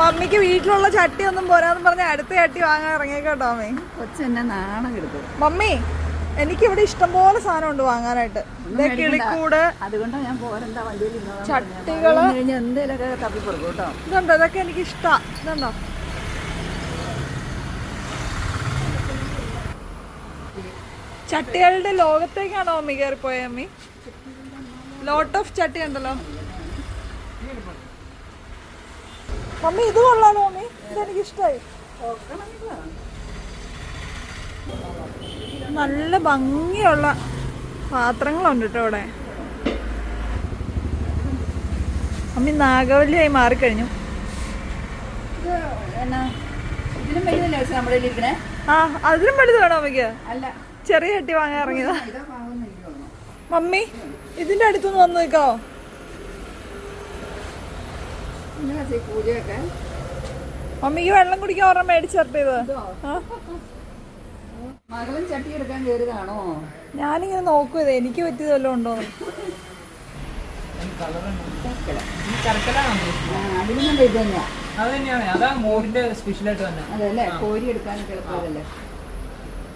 മമ്മിക്ക് വീട്ടിലുള്ള ചട്ടി ഒന്നും പോരാന്ന് പറഞ്ഞ അടുത്ത ചട്ടി വാങ്ങാൻ ഇറങ്ങിയേക്കോട്ടോ അമ്മേ കൊച്ചെന്നെ നാണം കിടക്കും മമ്മി എനിക്ക് ഇവിടെ ഇഷ്ടംപോലെ സാധനം ഉണ്ട് വാങ്ങാനായിട്ട് കിളിക്കൂട്. അതുകൊണ്ടാണ് ഞാൻ പോരെന്താ വണ്ടിയിൽ ഇരുന്നോളാൻ ചട്ടികൾ. പറഞ്ഞത്. കഴിഞ്ഞ് എന്തേലൊക്കെ തപ്പി കൊടുക്കും കേട്ടോ. ഇതുണ്ടോ? ഇതൊക്കെ എനിക്ക് ഇഷ്ടാ ഇതുണ്ടോ? ചട്ടികളുടെ ലോകത്തേക്കാണോ അമ്മി കയറിപ്പോയ അമ്മി ലോട്ട് ഓഫ് ചട്ടി ഉണ്ടല്ലോ. മമ്മി ഇത് കൊള്ളാലോ മമ്മി. ഇതെനിക്ക് ഇഷ്ടമായി നല്ല ഭംഗിയുള്ള പാത്രങ്ങളുണ്ട് കേട്ടോ ഇവിടെ മമ്മി നാഗവല്ലിയായി മാറിക്കഴിഞ്ഞു. ആ അതിലും വലുത് വേണോ അമ്മയ്ക്ക് അല്ല. ചെറിയ ചട്ടി വാങ്ങാൻ ഇറങ്ങിയതാ. മമ്മി ഇതിന്റെ അടുത്തുനിന്ന് വന്ന് നിൽക്കാവോ മമ്മിക്ക് വെള്ളം കുടിക്കാൻ ഓർമ്മ ഇതോ മകളും ചട്ടി എടുക്കാൻ കയറിയതാണോ ഞാനിങ്ങനെ നോക്കൂ ഇത് എനിക്ക് പറ്റിയത് വല്ലതും ഉണ്ടോ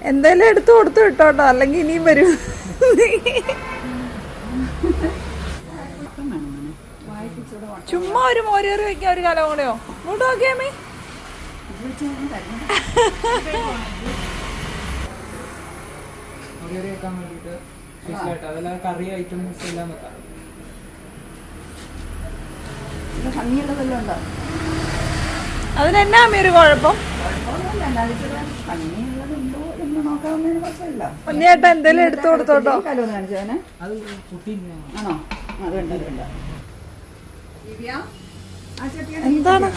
എന്തായാലും എടുത്തു കൊടുത്തു വിട്ടോട്ടോ അല്ലെങ്കിൽ ഇനിയും വരും ചുമ്മാ ഒരു മോരേറി വെക്കാൻ ഒരു കാലം കൂടെയോ? ഇങ്ങോട്ട് നോക്കിയാമേ കറി ഐറ്റംസ് എല്ലാം വെക്കാം. ഭംഗിയുള്ളതെല്ലാം ഉണ്ടോ? അതിനെന്നാ അമ്മ ഒരു കുഴപ്പം? കുഴപ്പമൊന്നുമില്ല. എന്തെങ്കിലും എടുത്തു കൊടുത്തോട്ടോ? ആണോ? അതുണ്ട് അതുണ്ട്. എന്താണ്?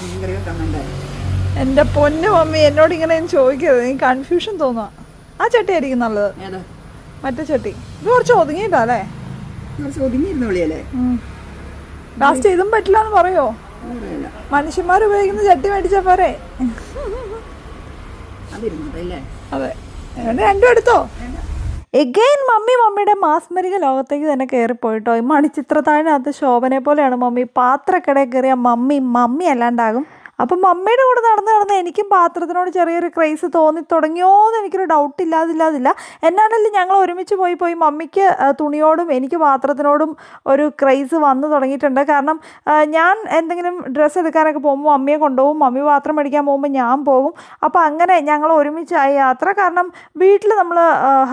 എന്റെ പൊന്നു മമ്മി എന്നോട് ഇങ്ങനെ ചോദിക്കരുത്. എനിക്ക് കൺഫ്യൂഷൻ തോന്നുക ആ ചട്ടി ആയിരിക്കും നല്ലത്. മറ്റേ ചട്ടി. ഇത് കുറച്ച് ഒതുങ്ങിയിട്ടാ അല്ലേ? ലാസ്റ്റ് ഇതും പറ്റില്ല എന്ന് പറയോ? മനുഷ്യന്മാർ ഉപയോഗിക്കുന്ന ചട്ടി മേടിച്ചാ പോരെ? അതെ. രണ്ടും എടുത്തോ? എഗെയിൻ മമ്മി മമ്മിയുടെ മാസ്മരിക ലോകത്തേക്ക് തന്നെ കയറിപ്പോയിട്ടോ ഈ മണിച്ചിത്രത്താഴിനകത്ത് ശോഭനെ പോലെയാണ് മമ്മി. പാത്രക്കടയിൽ കയറിയ മമ്മി മമ്മി അല്ലാണ്ടാകും. അപ്പം മമ്മിയുടെ കൂടെ നടന്ന് നടന്ന് എനിക്കും പാത്രത്തിനോട് ചെറിയൊരു ക്രൈസ് തോന്നി. തുടങ്ങിയോ എന്ന് എനിക്കൊരു ഡൗട്ട് ഇല്ലാതില്ലാതില്ല. എന്നാണെങ്കിലും ഞങ്ങൾ ഒരുമിച്ച് പോയി പോയി മമ്മിക്ക് തുണിയോടും എനിക്ക് പാത്രത്തിനോടും ഒരു ക്രൈസ് വന്നു തുടങ്ങിയിട്ടുണ്ട്. കാരണം ഞാൻ എന്തെങ്കിലും ഡ്രസ്സ് എടുക്കാനൊക്കെ പോകുമ്പോൾ മമ്മിയെ കൊണ്ടുപോകും. മമ്മി പാത്രം മേടിക്കാൻ പോകുമ്പോൾ ഞാൻ പോകും. അപ്പോൾ അങ്ങനെ ഞങ്ങൾ ഒരുമിച്ചായി യാത്ര. കാരണം വീട്ടിൽ നമ്മൾ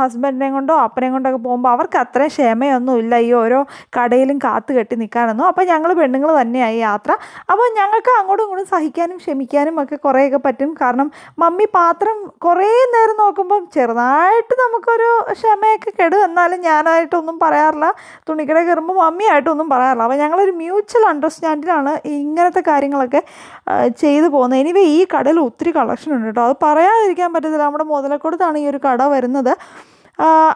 ഹസ്ബൻഡിനെ കൊണ്ടോ അപ്പനെ കൊണ്ടൊക്കെ പോകുമ്പോൾ അവർക്ക് അത്രയും ക്ഷമയൊന്നും ഇല്ല ഈ ഓരോ കടയിലും കാത്തു കെട്ടി നിൽക്കാനൊന്നും. അപ്പോൾ ഞങ്ങൾ പെണ്ണുങ്ങൾ തന്നെയായി യാത്ര. അപ്പോൾ ഞങ്ങൾക്ക് അങ്ങോട്ടും ഇങ്ങോട്ടും സഹിക്കാനും ക്ഷമിക്കാനും ഒക്കെ കുറേയൊക്കെ പറ്റും. കാരണം മമ്മി പാത്രം കുറേ നേരം നോക്കുമ്പം ചെറുതായിട്ട് നമുക്കൊരു ക്ഷമയൊക്കെ കെടും. എന്നാലും ഞാനായിട്ടൊന്നും പറയാറില്ല. തുണിക്കട കയറുമ്പോൾ മമ്മിയായിട്ടൊന്നും പറയാറില്ല. അപ്പോൾ ഞങ്ങളൊരു മ്യൂച്വൽ അണ്ടർസ്റ്റാൻഡിലാണ് ഇങ്ങനത്തെ കാര്യങ്ങളൊക്കെ ചെയ്തു പോകുന്നത്. എനിവേ ഈ കടയിൽ ഒത്തിരി കളക്ഷൻ ഉണ്ട് കേട്ടോ. അത് പറയാതിരിക്കാൻ പറ്റത്തില്ല. നമ്മുടെ മുതലക്കൊടുത്താണ് ഈ ഒരു കട വരുന്നത്.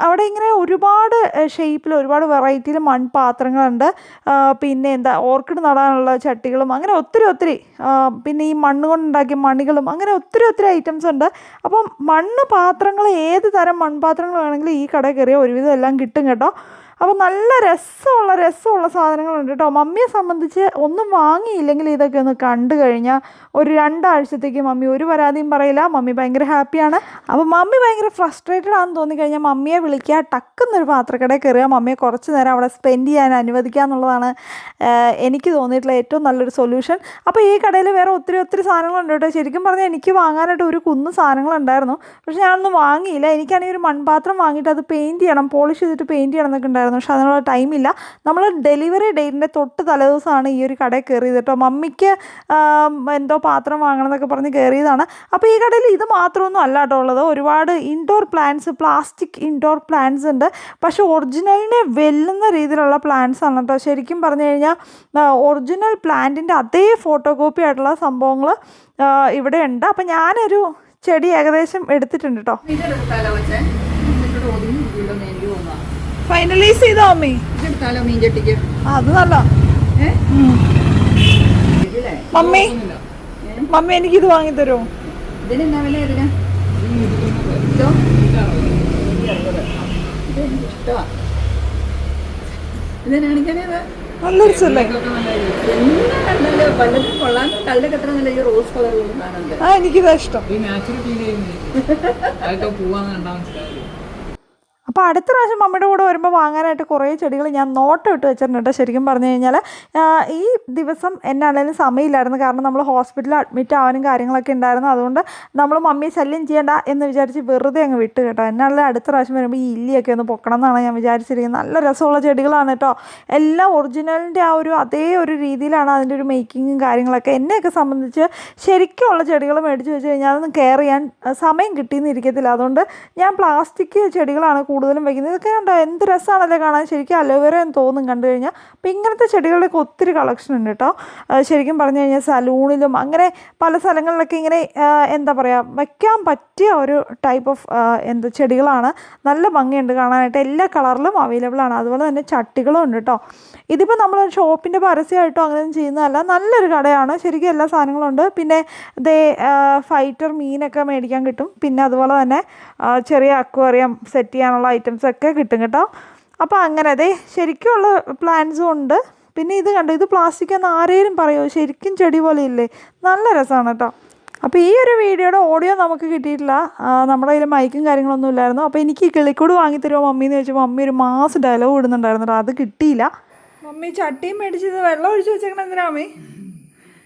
അവിടെ ഇങ്ങനെ ഒരുപാട് ഷേപ്പിൽ ഒരുപാട് വെറൈറ്റിയിൽ മൺപാത്രങ്ങളുണ്ട്. പിന്നെ എന്താ ഓർക്കിഡ് നടാനുള്ള ചട്ടികളും അങ്ങനെ ഒത്തിരി ഒത്തിരി പിന്നെ ഈ മണ്ണ് കൊണ്ടുണ്ടാക്കിയ മണികളും അങ്ങനെ ഒത്തിരി ഒത്തിരി ഐറ്റംസ് ഉണ്ട്. അപ്പം മണ്ണ് പാത്രങ്ങൾ ഏത് തരം മൺപാത്രങ്ങൾ വേണമെങ്കിലും ഈ കടയിൽ കയറിയാൽ ഒരുവിധം എല്ലാം കിട്ടും കേട്ടോ. അപ്പോൾ നല്ല രസമുള്ള രസമുള്ള സാധനങ്ങളുണ്ട് കേട്ടോ. മമ്മിയെ സംബന്ധിച്ച് ഒന്നും വാങ്ങിയില്ലെങ്കിൽ ഇതൊക്കെ ഒന്ന് കണ്ടു കഴിഞ്ഞാൽ ഒരു രണ്ടാഴ്ചത്തേക്ക് മമ്മി ഒരു പരാതിയും പറയില്ല. മമ്മി ഭയങ്കര ഹാപ്പിയാണ്. അപ്പോൾ മമ്മി ഭയങ്കര ഫ്രസ്ട്രേറ്റഡ് ആണെന്ന് തോന്നിക്കഴിഞ്ഞാൽ മമ്മിയെ വിളിക്കുക ടക്കുന്നൊരു പാത്രക്കടയിൽ കയറുക. മമ്മിയെ കുറച്ച് നേരം അവിടെ സ്പെൻഡ് ചെയ്യാൻ അനുവദിക്കുക എന്നുള്ളതാണ് എനിക്ക് തോന്നിയിട്ടുള്ള ഏറ്റവും നല്ലൊരു സൊല്യൂഷൻ അപ്പോൾ ഈ കടയിൽ വേറെ ഒത്തിരി ഒത്തിരി സാധനങ്ങളുണ്ട് കേട്ടോ. ശരിക്കും പറഞ്ഞാൽ എനിക്ക് വാങ്ങാനായിട്ട് ഒരു കുന്ന് സാധനങ്ങളുണ്ടായിരുന്നു. പക്ഷേ ഞാനൊന്നും വാങ്ങിയില്ല. എനിക്കാണെങ്കിൽ ഒരു മൺപാത്രം വാങ്ങിയിട്ട് അത് പെയിന്റ് ചെയ്യണം പോളിഷ് ചെയ്തിട്ട് പെയിന്റ് ചെയ്യണം എന്നൊക്കെ പക്ഷെ അതിനുള്ള ടൈമില്ല നമ്മൾ ഡെലിവറി ഡേറ്റിന്റെ തൊട്ട് തലേദിവസമാണ് ഈ ഒരു കടയിൽ കയറിയത് കേട്ടോ. മമ്മിക്ക് എന്തോ പാത്രം വാങ്ങണം എന്നൊക്കെ പറഞ്ഞ് കയറിയതാണ് അപ്പോൾ ഈ കടയിൽ ഇത് മാത്രമൊന്നും അല്ല കേട്ടോ ഉള്ളത്. ഒരുപാട് indoor plants plastic indoor plants ഉണ്ട്. പക്ഷേ ഒറിജിനലിനെ വെല്ലുന്ന രീതിയിലുള്ള പ്ലാന്റ്സ് ആണ് കേട്ടോ. ശരിക്കും പറഞ്ഞു കഴിഞ്ഞാൽ ഒറിജിനൽ പ്ലാന്റിന്റെ അതേ ഫോട്ടോ കോപ്പി ആയിട്ടുള്ള സംഭവങ്ങൾ ഇവിടെ ഉണ്ട്. അപ്പം ഞാനൊരു ചെടി ഏകദേശം എടുത്തിട്ടുണ്ട് കേട്ടോ ഇതെടുത്താലോ കൊച്ചേ എന്നിട്ട് ഒതുങ്ങി ഇരിക്കുമല്ലോ എന്ന് എനിക്ക് തോന്നുന്നു ഫൈനലൈസ് ചെയ്തോ അമ്മി? ഇതെടുത്താലോ മീൻ ചട്ടിക്ക്? അത് നല്ല. മമ്മി മമ്മി എനിക്ക് ഇത്? വാങ്ങി തരുമോ വില ഇതിന് നല്ല ആ എനിക്കിതാ ഇഷ്ടം. അപ്പോൾ അടുത്ത പ്രാവശ്യം മമ്മിയുടെ കൂടെ വരുമ്പോൾ വാങ്ങാനായിട്ട് കുറേ ചെടികൾ ഞാൻ നോട്ടം ഇട്ട് വെച്ചിട്ടുണ്ട്. ശരിക്കും പറഞ്ഞു കഴിഞ്ഞാൽ ഈ ദിവസം എന്നാണേലും സമയമില്ലായിരുന്നു. കാരണം നമ്മൾ ഹോസ്പിറ്റലിൽ അഡ്മിറ്റ് ആവാനും കാര്യങ്ങളൊക്കെ ഉണ്ടായിരുന്നു. അതുകൊണ്ട് നമ്മൾ മമ്മിയെ ശല്യം ചെയ്യേണ്ട എന്ന് വിചാരിച്ച് വെറുതെ അങ്ങ് വിട്ട് കേട്ടോ. എന്നാണേലും അടുത്ത പ്രാവശ്യം വരുമ്പോൾ ഈ ഇല്ലിയൊക്കെ ഒന്ന് പൊക്കണം എന്നാണ് ഞാൻ വിചാരിച്ചിരിക്കുന്നത്. നല്ല രസമുള്ള ചെടികളാണ് കേട്ടോ. എല്ലാം ഒറിജിനലിന്റെ ആ ഒരു അതേ ഒരു രീതിയിലാണ് അതിന്റെ ഒരു മേക്കിങ്ങും കാര്യങ്ങളൊക്കെ. എന്നെയൊക്കെ സംബന്ധിച്ച് ശരിക്കുള്ള ചെടികൾ മേടിച്ച് വെച്ച് കഴിഞ്ഞാൽ അതൊന്നും കെയർ ചെയ്യാൻ സമയം കിട്ടിയെന്നിരിക്കത്തില്ല അതുകൊണ്ട് ഞാൻ പ്ലാസ്റ്റിക് ചെടികളാണ് കൂടുതലും വയ്ക്കുന്നത്. ഇതൊക്കെ കണ്ടോ? എന്ത് രസമാണല്ലേ കാണാൻ? ശരിക്കും അലോവേറ എന്ന് തോന്നും കണ്ടു കഴിഞ്ഞാൽ. അപ്പോൾ ഇങ്ങനത്തെ ചെടികളുടെയൊക്കെ ഒത്തിരി കളക്ഷൻ ഉണ്ട് കേട്ടോ. ശരിക്കും പറഞ്ഞു കഴിഞ്ഞാൽ സലൂണിലും അങ്ങനെ പല സ്ഥലങ്ങളിലൊക്കെ ഇങ്ങനെ എന്താ പറയുക വയ്ക്കാൻ പറ്റിയ ഒരു ടൈപ്പ് ഓഫ് എന്താ ചെടികളാണ്. നല്ല ഭംഗിയുണ്ട് കാണാനായിട്ട്. എല്ലാ കളറിലും അവൈലബിൾ ആണ്. അതുപോലെ തന്നെ ചട്ടികളും ഉണ്ട് കേട്ടോ. ഇതിപ്പോൾ നമ്മൾ ഷോപ്പിന്റെ പരസ്യമായിട്ടോ അങ്ങനെയൊന്നും ചെയ്യുന്നതല്ല. നല്ലൊരു കടയാണ്. ശരിക്കും എല്ലാ സാധനങ്ങളും ഉണ്ട്. പിന്നെ ദേ ഫൈറ്റർ മീനൊക്കെ മേടിക്കാൻ കിട്ടും. പിന്നെ അതുപോലെ തന്നെ ചെറിയ അക്വേറിയം സെറ്റ് ചെയ്യാനുള്ള ഐറ്റംസ് ഒക്കെ കിട്ടും കേട്ടോ. അപ്പോൾ അങ്ങനെ അതെ ശരിക്കുമുള്ള പ്ലാന്റ്സും ഉണ്ട്. പിന്നെ ഇത് കണ്ടോ ഇത് പ്ലാസ്റ്റിക് എന്ന് ആരേലും പറയുമോ ശരിക്കും ചെടി പോലെ ഇല്ലേ? നല്ല രസമാണ് കേട്ടോ. അപ്പോൾ ഈ ഒരു വീഡിയോയുടെ ഓഡിയോ നമുക്ക് കിട്ടിയിട്ടില്ല. നമ്മുടെ കയ്യിൽ മൈക്കും കാര്യങ്ങളൊന്നും ഇല്ലായിരുന്നു. അപ്പോൾ എനിക്ക് ഈ കിളിക്കൂട് വാങ്ങി തരുമോ മമ്മി എന്ന് ചോദിച്ചപ്പോൾ മമ്മി ഒരു മാസ് ഡയലോഗ് ഇടുന്നുണ്ടായിരുന്നു അത് കിട്ടിയില്ല. മമ്മി ചട്ടിയും മേടിച്ചത് വെള്ളം ഒഴിച്ച് വെച്ചേക്കണം എന്തിനാ മമ്മി?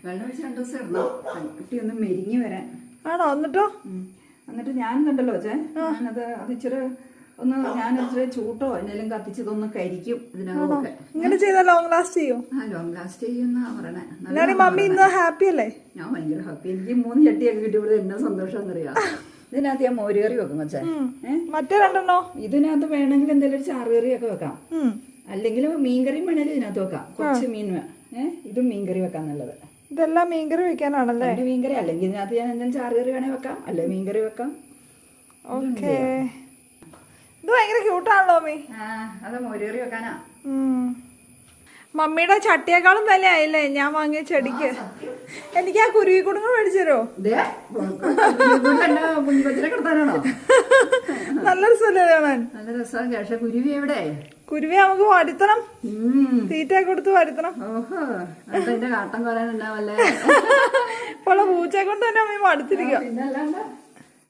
വെള്ളം ഒഴിച്ച് രണ്ടു ദിവസം ഇടണം. കുട്ടി ഒന്ന് മെരിഞ്ഞു വരാൻ. ആണോ? എന്നിട്ടോ. എന്നിട്ട് ഞാൻ കണ്ടല്ലോ ചേ ഞാനത് അത് ഇച്ചിരി ഒന്ന് ഞാൻ ഇച്ചിരി ചൂട്ടോ എന്തെങ്കിലും കത്തിച്ചതൊന്ന് കരിക്കും ഇതിനകത്തൊക്കെ. ഇങ്ങനെ ചെയ്താൽ ലോങ് ലാസ്റ്റ് ചെയ്യും? ആ ലോങ് ലാസ്റ്റ് ചെയ്യുന്ന പറയണേ. നല്ല എന്നാലും മമ്മി ഇന്ന് ഹാപ്പി അല്ലേ? ഞാൻ ഭയങ്കര ഹാപ്പി എനിക്ക് മൂന്ന് ചട്ടിയൊക്കെ കിട്ടിയപ്പോൾ എന്നാ സന്തോഷം എന്നറിയാം? ഇതിനകത്ത് ഞാൻ മോരുകറി വെക്കും വെച്ചേ ഏഹ് മറ്റേ രണ്ടെണ്ണോ? ഇതിനകത്ത് വേണമെങ്കിൽ എന്തെങ്കിലും ഒരു ചാറുകറിയൊക്കെ വെക്കാം. ഉം. അല്ലെങ്കിൽ മീൻകറിയും വേണേലും ഇതിനകത്ത് വെക്കാം. കുറച്ച് മീൻ ഏഹ് ഇതും മീൻകറി വെക്കാൻ നല്ലത് ഇതെല്ലാം മീൻകറി വെക്കാനാണല്ലേ? മീൻകറി. അല്ലെങ്കിൽ ഇതിനകത്ത് ഞാൻ എന്തെങ്കിലും ചാറുകറി വേണേ വെക്കാം. അല്ലെ മീൻകറി വെക്കാം. ഓക്കേ. ഭയങ്കര ക്യൂട്ടാണല്ലോ മമ്മി. ആ അത് മോരുകറി വെക്കാനാ. മമ്മിയുടെ ചട്ടിയേക്കാളും വില ആയില്ലേ? ഞാൻ വാങ്ങിയ ചെടിക്ക്. എനിക്ക് ആ കുരുവി കുടുങ്ങ് മേടിച്ചോ ദേ, എന്നെ കുഞ്ഞിപ്പച്ചിനെ കിടത്താനാണോ? നല്ല രസമല്ലേ കാണാൻ നല്ല രസമാണ് പക്ഷെ കുരുവി എവിടെ? കുരുവി നമുക്ക് വരുത്തണം. തീറ്റ കൊടുത്ത് വരുത്തണം. കാട്ടം ഇപ്പോൾ പൂച്ചയെ കൊണ്ട് തന്നെ അമ്മ മടുത്തിരിക്കുക